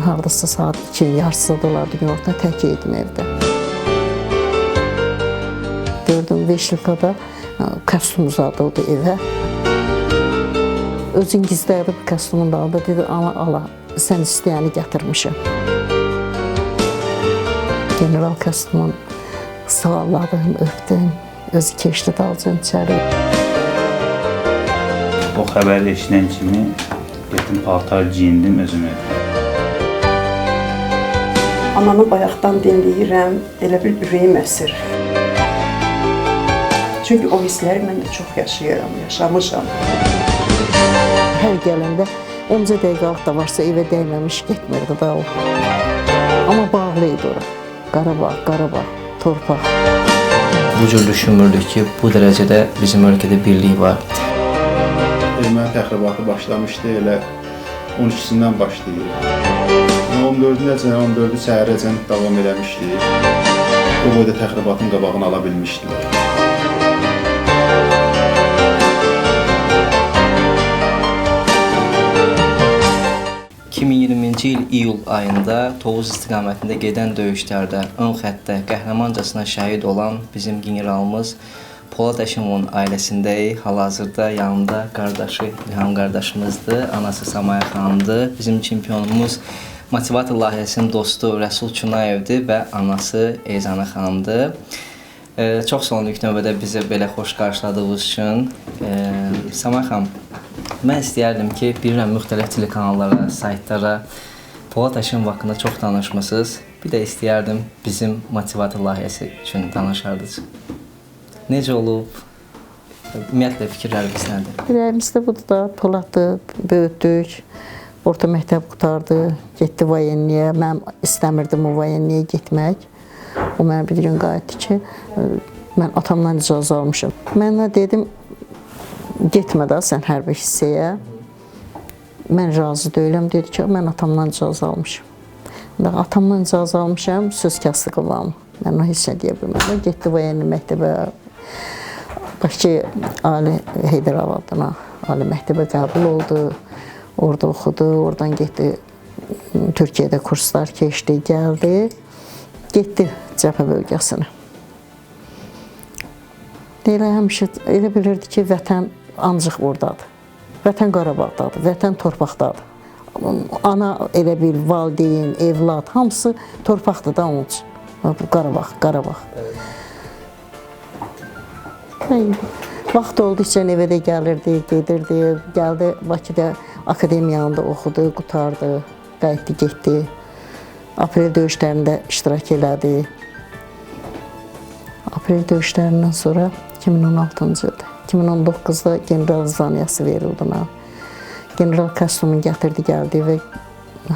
hardasa saat 2-nin yarısı dolardı günorta tək idim evdə. Gördüm Veşlikada kostyum uzadıldı evə. Özün gizlədi bu kostyumun dalında dedi ana ala sən istəyəni gətirmişəm. General kostyumun sağladım, öpdüm. Özü keçdi dalcan içəri. O xəbəri eşidən kimi getdim paltar giyindim özümü. Anamı bayaqdan dinləyirəm, elə bil ürəyim əsir. Çünki o hissləri mən də çox yaşayıram, yaşamışam. Hər gələndə 10 dəqiqəlik da varsa evə dəyməmiş getmirdi da o. Amma bağlı idi ora. Qarabağ, Qarabağ, torpaq. Bu cür düşünmürdük ki, bu dərəcədə bizim ölkədə birlik var. erməni təxribatı başlamışdı elə 12-sindən başlayır. 14-cə, 14-cü səhərəcən davam eləmişdi. O boyda təxribatın qabağını ala bilmişdilər. – 2020-ci il iyul ayında Tovuz istiqamətində gedən döyüşlərdə ön xəttdə qəhrəmancasına şəhid olan bizim generalımız Polad Əşimovun ailəsindəyik. Hal-hazırda yanımda qardaşı İlham qardaşımızdır, anası Samaya xanımdır. Bizim çempionumuz Motivator layihəsinin dostu Rəsul Çunayevdir və anası Eyzana xanımdır. Ee, çox sağ olun ilk növbədə bizi belə xoş qarşıladığınız üçün. Ee, Samay xanım, mən istəyərdim ki, bilirəm müxtəlif telekanallara, saytlara Polad Əşimov haqqında çox danışmısınız. Bir də istəyərdim bizim Motivator layihəsi üçün danışardınız. Necə olub? Ümumiyyətlə fikirləriniz nədir? Ürəyimizdə budur da, Poladdı, böyütdük. Orta məktəb qutardı, getdi vayenliyə. Mən istəmirdim o vayenliyə getmək. O mənə bir gün qayıtdı ki, ə, mən atamdan icazə almışam. Mən ona dedim, getmə də sən hərbi hissəyə. Mən razı deyiləm. Dedi ki, mən atamdan icazə almışam. Və atamdan icazə almışam, söz kəsdi qıvam. Mən heç nə deyə bilmədim. Getdi vayenli məktəbə, Bakı Ali Heydər Avadına Ali məktəbə qəbul oldu. Orada oxudu, oradan getdi Türkiyədə kurslar keçdi, gəldi. Getdi cəbhə bölgəsinə. Elə həmişə elə bilirdi ki, vətən ancaq ordadır. Vətən Qarabağdadır, vətən torpaqdadır. Ana elə bil valideyn, evlad hamısı torpaqdır da onun üçün. Qarabağ, Qarabağ. Vaxt olduqca evə də gəlirdi, gedirdi, gəldi Bakıda akademiyanında oxudu, qutardı, qayıtdı, getdi. Aprel döyüşlərində iştirak elədi. Aprel döyüşlərindən sonra 2016-cı ildə, 2019-da general zaniyası verildi ona. General kostyumu gətirdi, gəldi və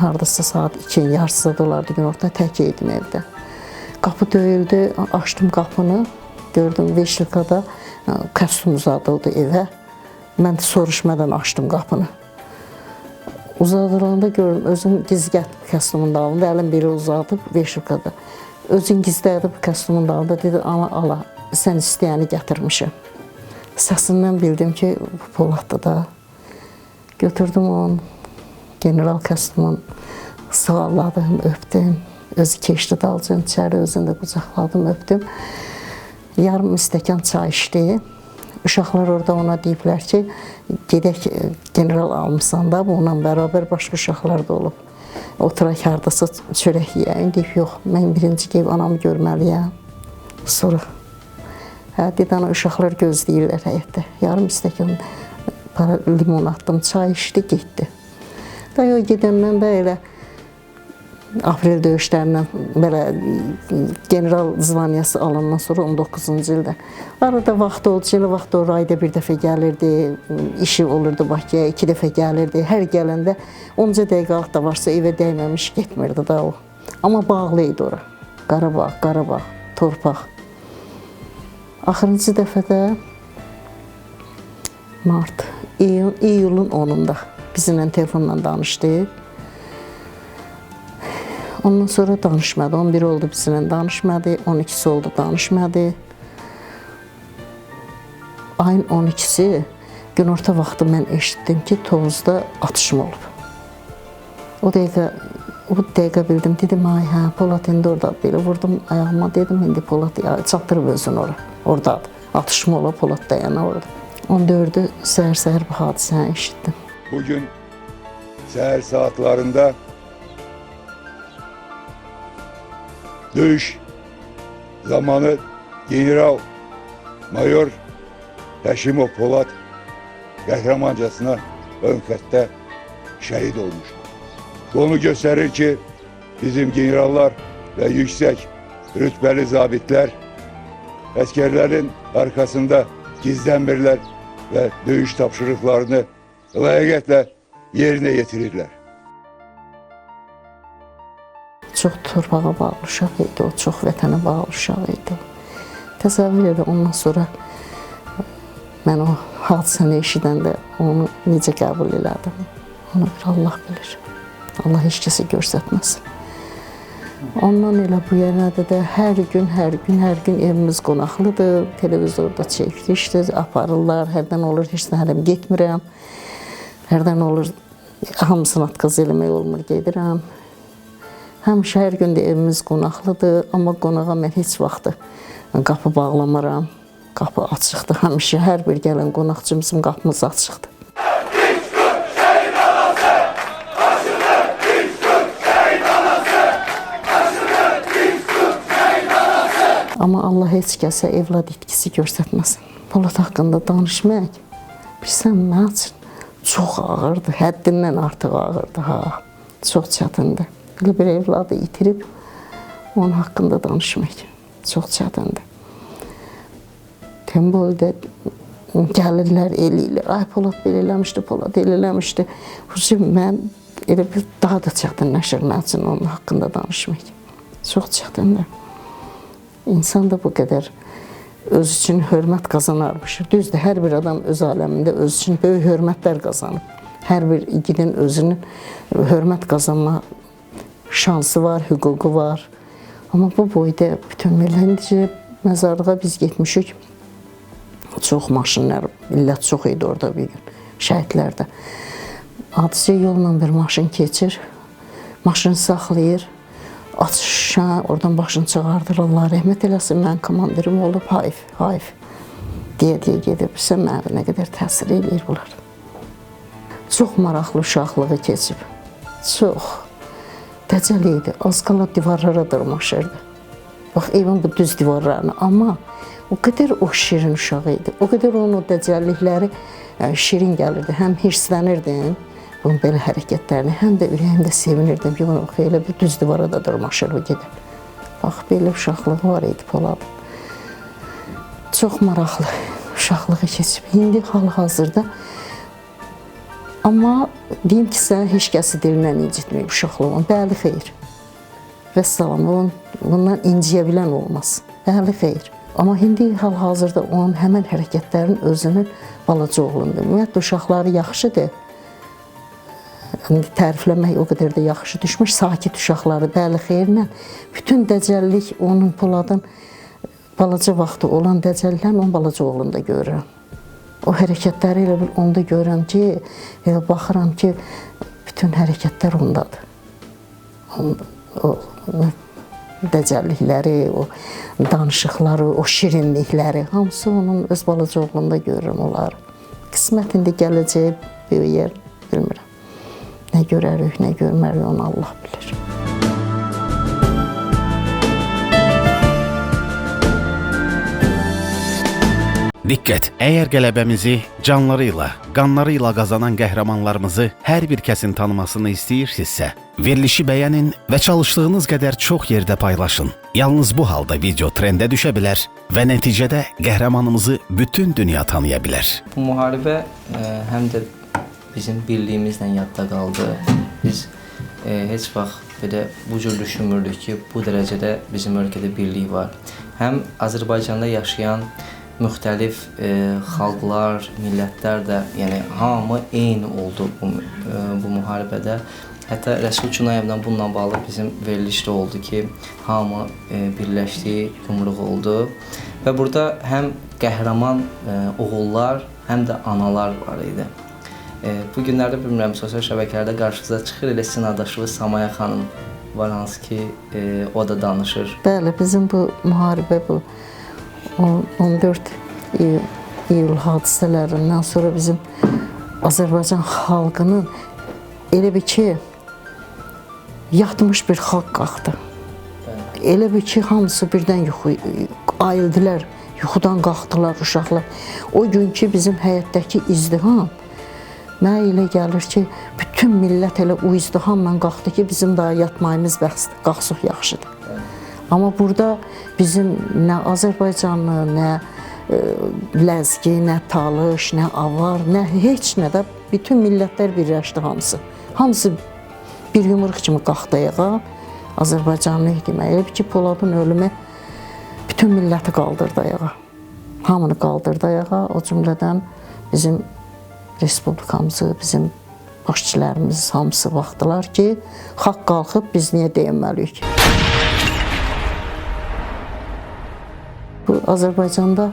hardasa saat 2-nin yarısı dolardı günorta tək idim evdə. Qapı döyüldü, açdım qapını, gördüm Veşlikada kostyum uzadıldı evə. Mən soruşmadan açdım qapını. Uzadılanda gördüm, özüm gizgət kostyumun dalında, əlim biri uzadıb Veşlikada. Özün gizlədi bu kostyumun dalında, dedi, ana ala, sən istəyəni gətirmişəm. Səsindən bildim ki, bu Poladdır da. Götürdüm onun general kostyumun, sığalladım, öpdüm. Özü keçdi dalcan içəri, özünü də qucaqladım, öpdüm. Yarım stəkan çay içdi. Uşaqlar orada ona deyiblər ki, gedək e, general almısan da, bununla bərabər başqa uşaqlar da olub. Oturaq hardasa çörək yeyək. Deyib, yox, mən birinci gedib anamı görməliyəm. Sonra hə, dedi, ana uşaqlar gözləyirlər həyətdə. Yarım stəkan para limon atdım, çay içdi, getdi. Da o gedəndən də elə aprel döyüşlərindən belə general zvaniyası alandan sonra 19-cu ildə arada vaxt oldu, elə vaxt oldu, ayda bir dəfə gəlirdi, işi olurdu Bakıya, iki dəfə gəlirdi. Hər gələndə 10 dəqiqəlik da varsa evə dəyməmiş getmirdi da o. Amma bağlı idi ora. Qarabağ, Qarabağ, torpaq. Axırıncı dəfədə mart, iyul, iyulun 10-unda bizimlə telefonla danışdı. Ondan sonra danışmadı. 11 oldu bizimlə danışmadı. 12-si oldu danışmadı. Ayın 12-si günorta vaxtı mən eşitdim ki, Tovuzda atışma olub. O dəqiqə O dəqiqə bildim, dedim ay hə, Polad indi orada belə vurdum ayağıma dedim indi Polad ya, çatdırıb özünü ora. Ordadır. Atışma ola Polad dayana orada. 14-ü səhər-səhər bu hadisəni eşitdim. Bugün seher saatlerinde dövüş zamanı General Mayor Təşimov Polat qəhrəmancasına ön xəttə şəhid olmuş. Bu onu göstərir ki, bizim generallar və yüksək rütbəli zabitlər əsgərlərin arkasında gizlənmirlər və döyüş tapşırıqlarını layiqətlə yerinə yetirirlər. Çox torpağa bağlı uşaq idi, o çox vətənə bağlı uşaq idi. Təsəvvür edin, ondan sonra mən o hadisəni eşidəndə onu necə qəbul elədim. Onu bir Allah bilir. Allah heç kəsə göstərməsin. Ondan elə bu da da hər gün, hər gün, hər gün evimiz qonaqlıdır. Televizorda çəkilişdir, aparırlar. Hərdən olur heç nə hərəm getmirəm. Hərdən olur hamısını atqaz eləmək olmur, gedirəm. Həmişə hər gün də evimiz qonaqlıdır, amma qonağa mən heç vaxt qapı bağlamaram. Qapı açıqdır həmişə. Hər bir gələn qonaqçımızın qapımız açıqdır. Amma Allah heç kəsə evlad itkisi göstərməsin. Polad haqqında danışmaq, bilirsən, mənim üçün çox ağırdır, həddindən artıq ağırdır, ha. Çox çətindir. Bir evladı itirib, onun haqqında danışmaq çox çətindir. Tembolda gəlirlər, eləyirlər. Ay Polad belə eləmişdi, Polad elə eləmişdi. Xüsusi mən elə bir daha da çətinləşir mənim üçün onun haqqında danışmaq. Çox çətindir. İnsan da bu qədər öz üçün hörmət qazanarmış. Düzdür, hər bir adam öz aləmində öz üçün böyük hörmətlər qazanıb. Hər bir igidin özünün hörmət qazanma şansı var, hüququ var. Amma bu boyda bütün milləncə məzarlığa biz getmişik. Çox maşınlar, millət çox idi orada bir gün, şəhidlərdə. Hadisə yolla bir maşın keçir, maşını saxlayır, açışa oradan başını çıxardır, Allah rəhmət eləsin, mən komandirim olub, hayf, hayf deyə deyə gedir. Bilsən, mənə nə qədər təsir eləyir bunlar. Çox maraqlı uşaqlığı keçib, çox. Dəcəl idi, az qala divarlara dırmaşırdı. Bax, evin bu düz divarlarına, amma o qədər o şirin uşaq idi, o qədər onun o dəcəllikləri yəni, şirin gəlirdi, həm hirslənirdim, bunun belə hərəkətlərini, həm də ürəyimdə sevinirdim ki, bunu elə bir düz divara da dırmaşır o gedib. Bax, belə uşaqlığı var idi Poladın. Çox maraqlı uşaqlığı keçib. İndi hal-hazırda Amma deyim ki, sən heç kəsi dilindən incitməyib uşaqlığın. Bəli, xeyr. Və salam, onun, bundan inciyə bilən olmaz. Bəli, xeyr. Amma indi hal-hazırda onun həmən hərəkətlərin özünün balaca oğlundur. Ümumiyyətlə, uşaqları yaxşıdır. İndi tərifləmək o qədər də yaxşı düşmür. Sakit uşaqları, bəli, xeyirlə. Bütün dəcəllik onun Poladın balaca vaxtı olan dəcəlliklərini onun balaca oğlunda görürəm. O hərəkətləri elə bil onda görürəm ki, elə baxıram ki, bütün hərəkətlər ondadır. Onda, o, o dəcəllikləri, o danışıqları, o şirinlikləri, hamısı onun öz balaca oğlunda görürəm onları. Qismət indi gələcəyi böyüyər, bilmirəm. Nə görərik, nə görmərik, onu Allah bilir. Diqqət! Əgər qələbəmizi canları ilə, qanları ilə qazanan qəhrəmanlarımızı hər bir kəsin tanımasını istəyirsinizsə, verilişi bəyənin və çalışdığınız qədər çox yerdə paylaşın. Yalnız bu halda video trendə düşə bilər və nəticədə qəhrəmanımızı bütün dünya tanıya bilər. Bu müharibə ə, həm də bizim birliyimizlə yadda qaldı. Biz ə, heç vaxt belə bu cür düşünmürdük ki, bu dərəcədə bizim ölkədə birlik var. Həm Azərbaycanda yaşayan müxtəlif ə, xalqlar, millətlər də, yəni hamı eyni oldu bu ə, bu müharibədə. Hətta Rəsul Cunayevlə bununla bağlı bizim verilişdə oldu ki, hamı ə, birləşdi, yumruq oldu. Və burada həm qəhrəman ə, oğullar, həm də analar var idi. E, bu günlərdə bilmirəm sosial şəbəkələrdə qarşınıza çıxır elə sizin Samaya xanım var hansı ki e, o da danışır. Bəli, bizim bu müharibə bu 14 iyul, iyul hadisələrindən sonra bizim Azərbaycan xalqının elə bir ki yatmış bir xalq qalxdı. Elə bir ki hamısı birdən yuxu ayıldılar, yuxudan qalxdılar uşaqlar. O günkü bizim həyətdəki izdiham Mənə elə gəlir ki, bütün millət elə o izdihamla qalxdı ki, bizim daha yatmayımız bəsdir, qalxsıq yaxşıdır. Amma burada bizim nə Azərbaycanlı, nə e, ləzgi, nə talış, nə avar, nə heç nə də bütün millətlər birləşdi hamısı. Hamısı bir yumruq kimi qalxdı ayağa. Azərbaycanlı idi. Elə ki, Poladın ölümü bütün milləti qaldırdı ayağa. Hamını qaldırdı ayağa. O cümlədən bizim respublikamızı, bizim başçılarımız hamısı baxdılar ki, xalq qalxıb biz niyə deyinməliyik? Azərbaycanda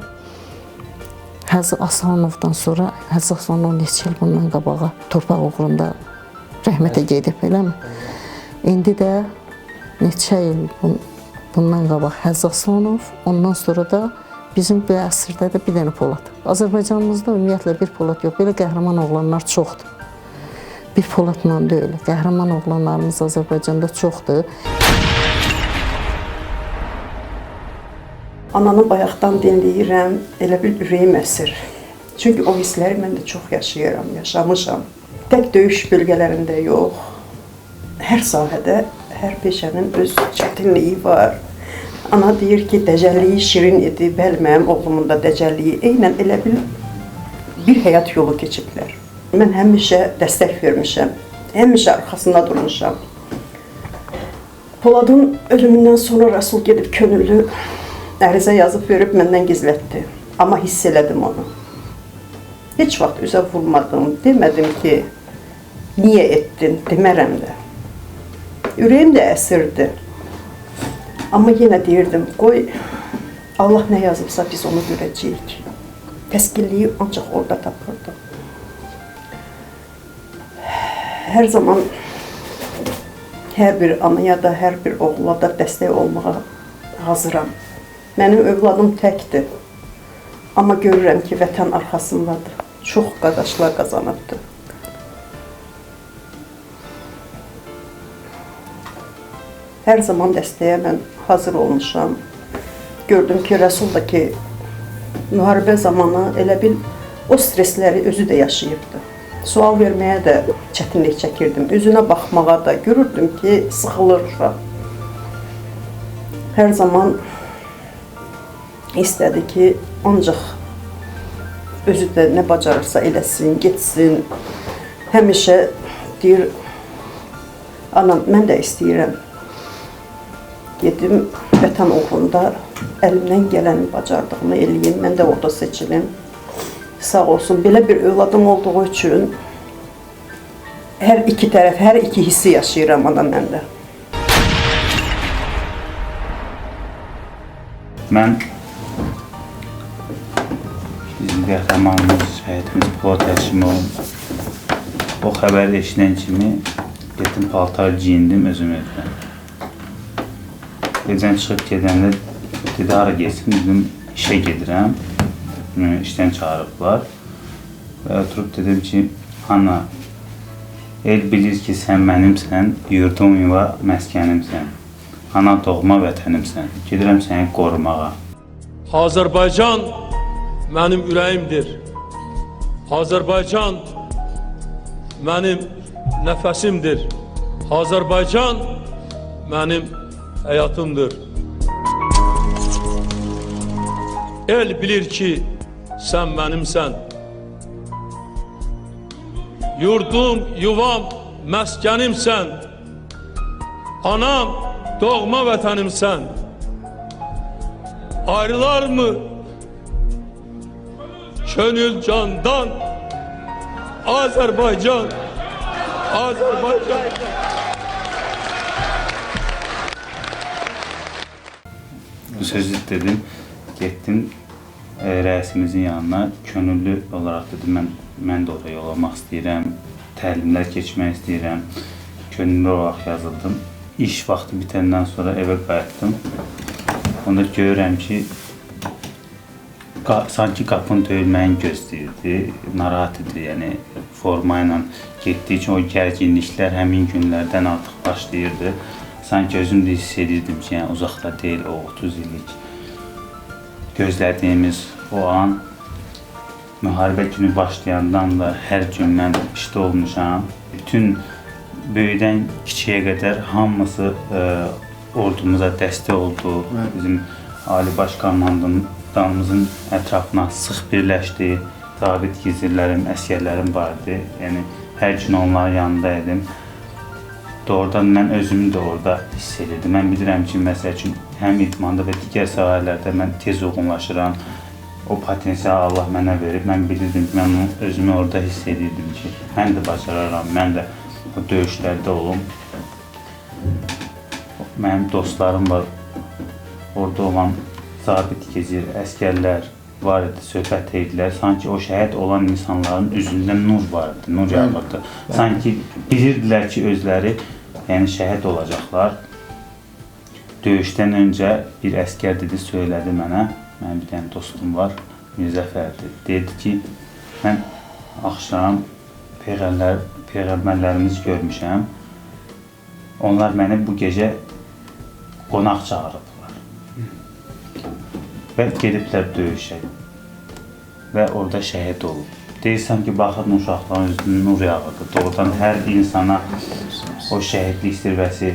Həzi Aslanovdan sonra Həzi Aslanov neçə il bundan qabağa torpaq uğrunda rəhmətə gedib, eləmi? İndi də neçə il bun- bundan qabaq Həzi Aslanov, ondan sonra da bizim bu əsrdə də bir dənə Polad. Azərbaycanımızda ümumiyyətlə bir Polad yox, belə qəhrəman oğlanlar çoxdur. Bir Poladla deyil, qəhrəman oğlanlarımız Azərbaycanda çoxdur. Ananı bayaqdan dinləyirəm, elə bil ürəyim əsir. Çünki o hissləri mən də çox yaşayıram, yaşamışam. Tək döyüş bölgələrində yox, hər sahədə, hər peşənin öz çətinliyi var. Ana deyir ki, dəcəlliyi şirin idi. Bəli, mənim oğlumun da dəcəlliyi eynən elə bil bir həyat yolu keçiblər. Mən həmişə dəstək vermişəm. Həmişə arxasında durmuşam. Poladın ölümündən sonra Rəsul gedib könüllü ərizə yazıb verib məndən gizlətdi. Amma hiss elədim onu. Heç vaxt üzə vurmadım. Demədim ki, niyə etdin? Demərəm də. Ürəyim də əsirdi. Amma yenə deyirdim, qoy Allah nə yazıbsa biz onu görəcəyik. Təskinliyi ancaq orada tapırdıq. Hər zaman hər bir anaya da, hər bir oğula da dəstək olmağa hazıram. Mənim övladım təkdir. Amma görürəm ki, vətən arxasındadır. Çox qardaşlar qazanıbdı. Hər zaman dəstəyə mən hazır olmuşam. Gördüm ki, Rəsul da müharibə zamanı elə bil o stressləri özü də yaşayıbdı. Sual verməyə də çətinlik çəkirdim. Üzünə baxmağa da görürdüm ki, sıxılır uşaq. Hər zaman istədi ki, ancaq özü də nə bacarırsa eləsin, getsin. Həmişə deyir, anam, mən də istəyirəm. Gedim vətən uğrunda əlimdən gələni bacardığımı eləyim, mən də orada seçilim. Sağ olsun, belə bir övladım olduğu üçün hər iki tərəf, hər iki hissi yaşayıram ana məndə. Mən bizim qəhrəmanımız, şəhidimiz Polad Həşimov o xəbəri eşidən kimi getdim paltar giyindim özüm evdə. Gecən çıxıb gedəndə dedi hara getsin dedim işə gedirəm. İşdən çağırıblar. Və oturub dedim ki, ana el bilir ki sən mənimsən, yurdum yuva məskənimsən. Ana doğma vətənimsən. Gedirəm səni qorumağa. Azərbaycan mənim ürəyimdir. Azərbaycan mənim nəfəsimdir. Azərbaycan mənim həyatımdır. El bilir ki, sən mənimsən. Yurdum, yuvam, məskənimsən. Anam, doğma vətənimsən. Ayrılar mı? Könül candan Azerbaycan Azerbaycan Bu sözü dedim, getdim e, rəisimizin yanına könüllü olaraq dedim mən mən də oraya yol almaq istəyirəm, təlimlər keçmək istəyirəm. Könüllü olaraq yazıldım. iş vaxtı bitəndən sonra evə qayıtdım. Onda görürəm ki, qa- sanki qapını döyülməyini gözləyirdi, narahat idi. Yəni forma ilə getdiyi üçün o gərginliklər həmin günlərdən artıq başlayırdı. Sanki özüm də hiss edirdim ki, yəni uzaqda deyil o 30 illik gözlədiyimiz o an müharibə günü başlayandan da hər gün mən işdə olmuşam. Bütün böyüdən kiçiyə qədər hamısı ə, ordumuza dəstək oldu. Bizim Ali Baş Komandanımızın ətrafına sıx birləşdi. Zabit gizirlərim, əsgərlərim vardı. Yəni hər gün onların yanında idim. Doğrudan mən özümü də orada hiss edirdim. Mən bilirəm ki, məsəl üçün həm idmanda və digər sahələrdə mən tez uyğunlaşıram. O potensial Allah mənə verib. Mən bilirdim ki, mən özümü orada hiss edirdim ki, mən də bacararam. Mən də o döyüşlərdə olum. Mənim dostlarım var. Orada olan zabit gecir, əskərlər var idi, söhbət edirlər. Sanki o şəhid olan insanların üzündə nur var idi, nur yağırdı. Sanki bilirdilər ki, özləri yəni şəhid olacaqlar. Döyüşdən öncə bir əskər dedi, söylədi mənə. Mənim bir dənə dostum var, Mirzə Fərdi. Dedi ki, mən axşam peyğəmbər peyğəmbərlərimizi görmüşəm. Onlar məni bu gecə qonaq çağırıblar. Və gediblər döyüşə. Və orada şəhid olub. Deyirsən ki, baxın uşaqların üzünə nur yağırdı. Doğrudan hər insana o şəhidlik zirvəsi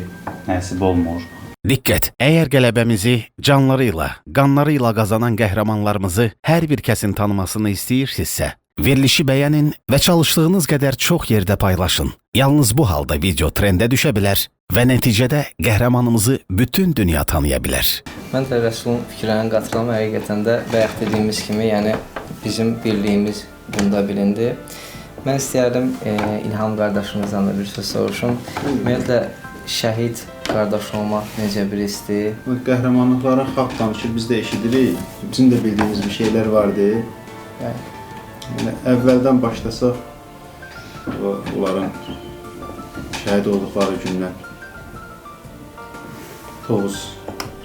nəsib olmur. Diqqət! Əgər qələbəmizi canları ilə, qanları ilə qazanan qəhrəmanlarımızı hər bir kəsin tanımasını istəyirsinizsə, verilişi bəyənin və çalışdığınız qədər çox yerdə paylaşın. Yalnız bu halda video trendə düşə bilər və nəticədə qəhrəmanımızı bütün dünya tanıya bilər. Mən də Rəsulun fikirlərinə qatılıram. Həqiqətən də bayaq dediyimiz kimi, yəni bizim birliyimiz bunda bilindi. Mən istəyərdim e, İlham qardaşımızdan da bir söz soruşum. Ümumiyyətlə şəhid qardaş olmaq necə bir hissdir? Bu qəhrəmanlıqların xalq danışır, biz də eşidirik. Bizim də bildiyimiz bir şeylər vardı. Yəni Yəni əvvəldən başlasaq onların şəhid olduqları gündən Tovuz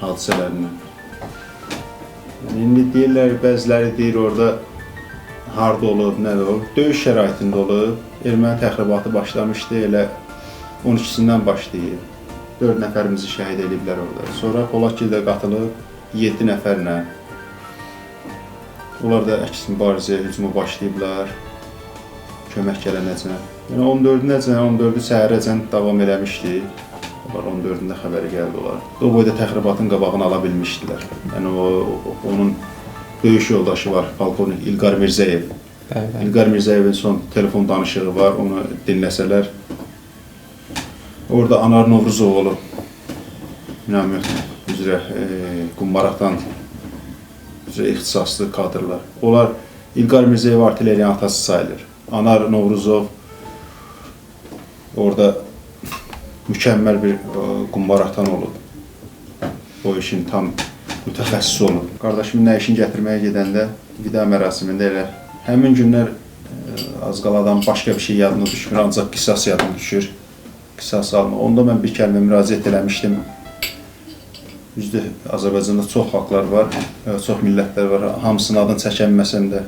hadisələrindən. İndi deyirlər, bəziləri deyir orada harda olub, nə olub. Döyüş şəraitində olub. Erməni təxribatı başlamışdı, elə 12-sindən başlayıb. 4 nəfərimizi şəhid ediblər orada. Sonra Polakiyada qatılıb 7 nəfərlə Onlar da əks mübarizəyə hücuma başlayıblar. Kömək gələnəcən. Yəni 14-nəcən, 14-ü səhərəcən davam eləmişdi. Onlar 14-ündə xəbəri gəldi olar. O boyda təxribatın qabağını ala bilmişdilər. Yəni o onun döyüş yoldaşı var, polkovnik İlqar Mirzəyev. bəli. İlqar Mirzəyevin son telefon danışığı var, onu dinləsələr. Orada Anar Novruzoğlu minamyot üzrə e, qumbaraqdan üzrə ixtisaslı kadrlar. Onlar İlqar Mirzəyev artilleriyanın atası sayılır. Anar Novruzov orada mükəmməl bir e, qumbaraqdan olub. O işin tam mütəxəssisi olub. Qardaşımın nə işini gətirməyə gedəndə vida mərasimində elə həmin günlər e, az qaladan başqa bir şey yadına düşmür, ancaq qisas yadına düşür. Qisas alma. Onda mən bir kəlmə müraciət eləmişdim. Düzdür, Azərbaycanda çox xalqlar var, e, çox millətlər var. Hamısının adını çəkənməsəm də.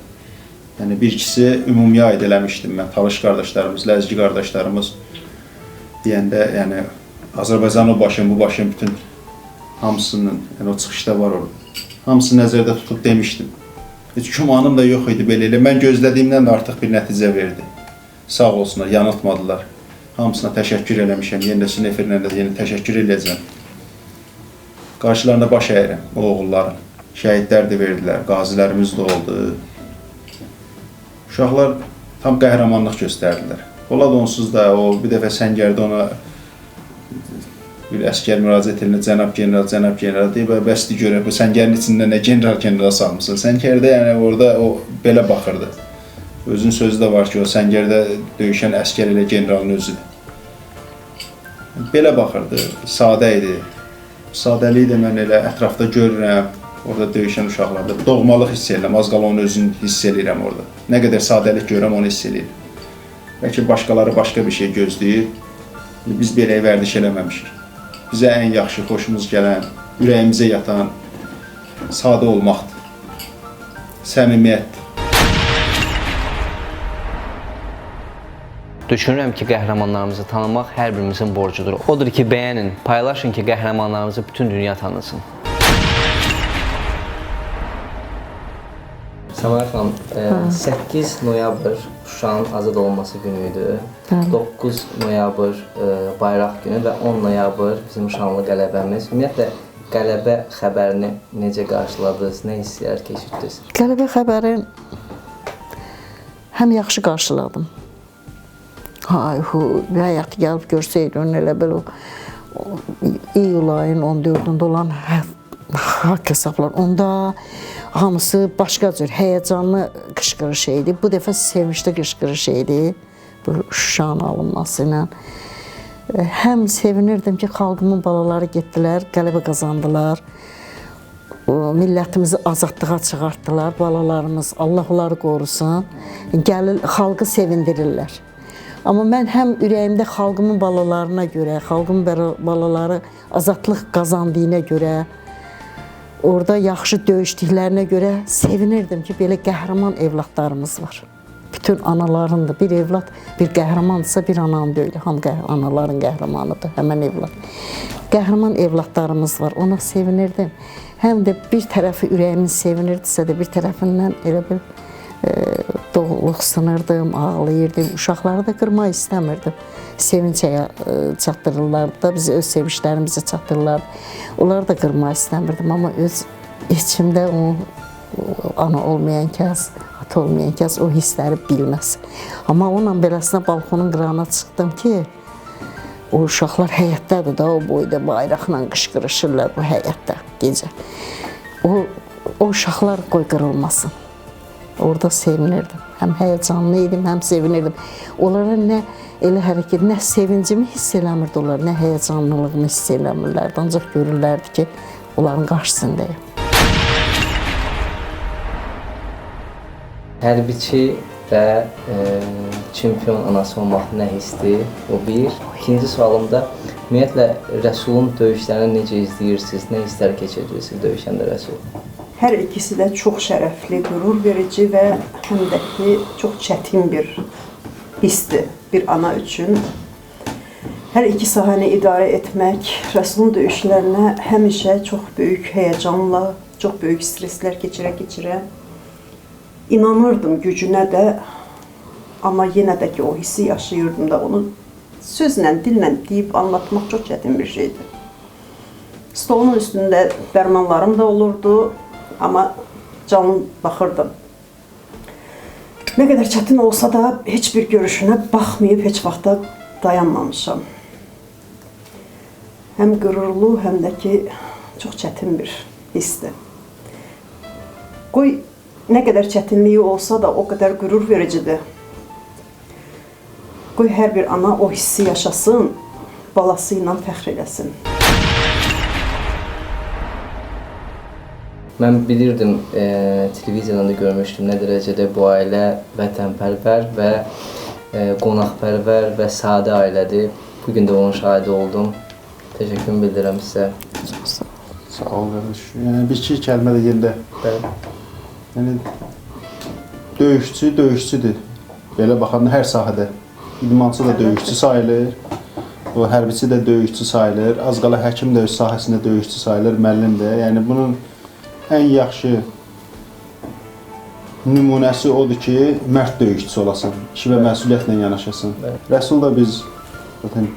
Yəni bir ikisi ümumiyə aid eləmişdim mən. Talış qardaşlarımız, Ləzgi qardaşlarımız deyəndə, yəni Azərbaycanın o başın, bu başın bütün hamısının, yəni o çıxışda var orada. Hamısını nəzərdə tutub demişdim. Heç gümanım da yox idi belə elə. Mən gözlədiyimdən də artıq bir nəticə verdi. Sağ olsunlar, yanıltmadılar. Hamısına təşəkkür eləmişəm. Yenə də sizin efirlə də yenə təşəkkür eləyəcəm. Qarşılarında baş əyirəm o oğulların. Şəhidlər də verdilər, qazilərimiz də oldu. Uşaqlar tam qəhrəmanlıq göstərdilər. Polad onsuz da o bir dəfə səngərdə ona bir əskər müraciət edir, cənab general, cənab general deyib, "Bə, bəsdir görək bu səngərin içində nə general general salmısan. Səngərdə yəni orada o belə baxırdı. Özün sözü də var ki, o səngərdə döyüşən əskər elə generalın özüdür. Belə baxırdı, sadə idi. Sadəliyi də mən elə ətrafda görürəm. Orada döyüşən uşaqlarda doğmalıq hiss edirəm. Az qala onun özünü hiss edirəm orada. Nə qədər sadəlik görürəm, onu hiss edirəm. Bəlkə başqaları başqa bir şey gözləyir. Biz belə vərdiş eləməmişik. bizə ən yaxşı, xoşumuz gələn, ürəyimizə yatan sadə olmaqdır. Səmimiyyətdir. Düşünürəm ki, qəhrəmanlarımızı tanımaq hər birimizin borcudur. Odur ki, bəyənin, paylaşın ki, qəhrəmanlarımızı bütün dünya tanısın. Səmaya xanım, e, 8 noyabr Şuşanın azad olması günü idi. Bəli. 9 noyabr e, bayraq günü və 10 noyabr bizim şanlı qələbəmiz. Ümumiyyətlə qələbə xəbərini necə qarşıladınız, nə hisslər keçirdiniz? Qələbə xəbərin həm yaxşı qarşıladım. Hay hu, həyat gəlib görsəydi, onun elə belə iyul ayın 14-də olan haqq hesablar. Onda hamısı başqa cür həyəcanlı qışqırış idi. Bu dəfə sevincli qışqırış idi. Bu Şuşanın alınması ilə. E, Həm sevinirdim ki, xalqımın balaları getdilər, qələbə qazandılar. Millətimizi azadlığa çıxartdılar balalarımız. Allah onları qorusun. Gəlir xalqı sevindirirlər. Amma mən həm ürəyimdə xalqımın balalarına görə, xalqımın bala- balaları azadlıq qazandığına görə, orada yaxşı döyüşdüklərinə görə sevinirdim ki, belə qəhrəman evladlarımız var. Bütün anaların da bir evlad bir qəhrəmandırsa bir anam deyil. Hamı qəhr anaların qəhrəmanıdır, həmin evlad. Qəhrəman evladlarımız var. Ona sevinirdim. Həm də bir tərəfi ürəyimin sevinirdisə də bir tərəfindən elə bir doğuluq sınırdım, ağlayırdım. Uşaqları da qırmaq istəmirdim. Sevincəyə e, çatdırırlardı da, bizi öz sevinclərimizə çatdırırlardı. Onları da qırmaq istəmirdim, amma öz içimdə o ana olmayan kəs, ata olmayan kəs o hissləri bilməz. Amma onunla beləsinə balkonun qırağına çıxdım ki, o uşaqlar həyətdədir da, o boyda bayraqla qışqırışırlar bu həyətdə gecə. O, o uşaqlar qoy qırılmasın. Orada sevinirdim. Həm həyəcanlı idim, həm sevinirdim. Onlara nə elə hərəkət, nə sevincimi hiss eləmirdi onlar, nə həyəcanlılığımı hiss eləmirlərdi. Ancaq görürlərdi ki, onların qarşısındayım. Hərbiçi və e, çempion anası olmaq nə hissdir? O bir. İkinci sualımda ümumiyyətlə Rəsulun döyüşlərini necə izləyirsiniz? Nə hisslər keçirirsiniz döyüşəndə Rəsul? Hər ikisi də çox şərəfli, qürur verici və həm də ki, çox çətin bir hissdir bir ana üçün. Hər iki sahəni idarə etmək Rəsulun döyüşlərinə həmişə çox böyük həyəcanla, çox böyük stresslər keçirə-keçirə inanırdım gücünə də, amma yenə də ki, o hissi yaşayırdım da onu sözlə, dillə deyib anlatmaq çox çətin bir şeydir. Stolun üstündə dərmanlarım da olurdu, amma canım baxırdım. Nə qədər çətin olsa da heç bir görüşünə baxmayıb heç vaxta dayanmamışam. Həm qürurlu, həm də ki çox çətin bir hissdir. Qoy nə qədər çətinliyi olsa da o qədər qürur vericidir. Qoy hər bir ana o hissi yaşasın, balası ilə fəxr eləsin. Mən bilirdim, e, televiziyadan da görmüşdüm nə dərəcədə bu ailə vətənpərvər və e, qonaqpərvər və sadə ailədir. Bu gün də onun şahidi oldum. Təşəkkür bildirirəm sizə. Sağ ol qardaş. Yəni bir iki kəlmə də yerdə. Bəli. Yəni döyüşçü döyüşçüdür. Belə baxanda hər sahədə idmançı da döyüşçü sayılır. O hərbiçi də döyüşçü sayılır. Az qala həkim də öz sahəsində döyüşçü sayılır, müəllim də. Yəni bunun ən yaxşı nümunəsi odur ki, mərd döyüşçüsü olasan, işi və məsuliyyətlə yanaşasan. Rəsul da biz zaten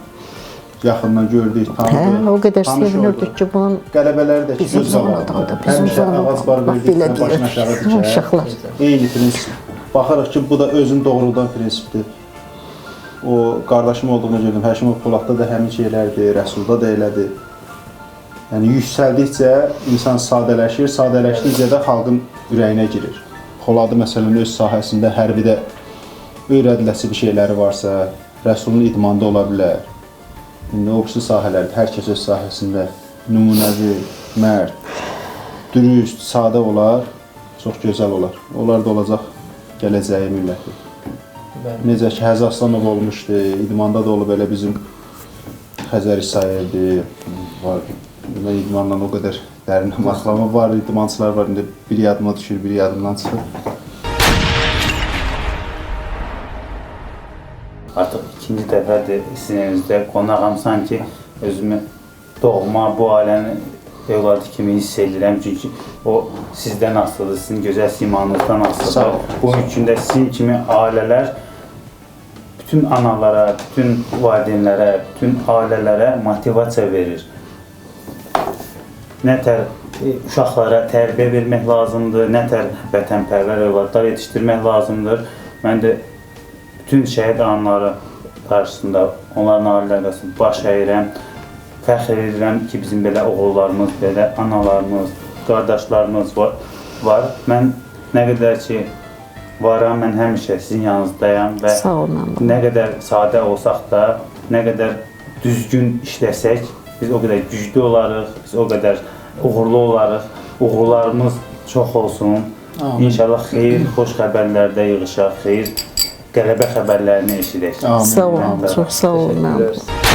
yaxından gördük, Hə, tanıdıq. o qədər sevinirdik ki, bunun Qələbələri də bizim zamanında, bizim ağac var verdik, belə başına aşağı dikər. Uşaqlar. Eyni prinsip. Baxırıq ki, bu da özün doğrudan prinsipdir. O qardaşım olduğunu gördüm. Həşimov Poladda da həmin şeylərdir, Rəsulda da elədir. Yəni yüksəldikcə insan sadələşir, sadələşdikcə də xalqın ürəyinə girir. Poladı məsələn öz sahəsində hərbidə öyrədiləsi bir şeyləri varsa, Rəsulun idmanda ola bilər. İndi o birisi sahələrdə hər kəs öz sahəsində nümunəvi, mərd, dürüst, sadə olar, çox gözəl olar. Onlar da olacaq gələcəyi milləti. Necə ki Həzi Aslanov olmuşdu, idmanda da olub elə bizim Xəzər İsayevdir, var. Mən idmanla o qədər dərin maraqlanma var, idmançılar var. İndi biri yadıma düşür, biri yadımdan çıxır. Artıq ikinci dəfədir sizin evinizdə qonağam sanki özümü doğma bu ailənin övladı kimi hiss edirəm çünki o sizdən asılıdır, sizin gözəl simanızdan asılıdır. Bunun üçün də sizin kimi ailələr bütün analara, bütün valideynlərə, bütün ailələrə motivasiya verir. Nətər e, uşaqlara tərbiyə vermək lazımdır, nətər vətənpərvər övladlar yetişdirmək lazımdır. Mən də bütün şəhid anları qarşısında onların qarşısında baş əyirəm. Fəxr edirəm ki, bizim belə oğullarımız, belə analarımız, qardaşlarımız var. var. Mən nə qədər ki varam, mən həmişə sizin yanınızdayam və Sağ ol mənim. nə qədər sadə olsaq da, nə qədər düzgün işləsək, biz o qədər güclü olarıq, biz o qədər uğurlu olarıq. Uğurlarımız çox olsun. İnşallah xeyir, xoş xəbərlərdə yığışaq, xeyir qələbə xəbərlərini eşidək. Amin. Sağ ol, Amin. çox sağ ol mənim. Teşekkürler.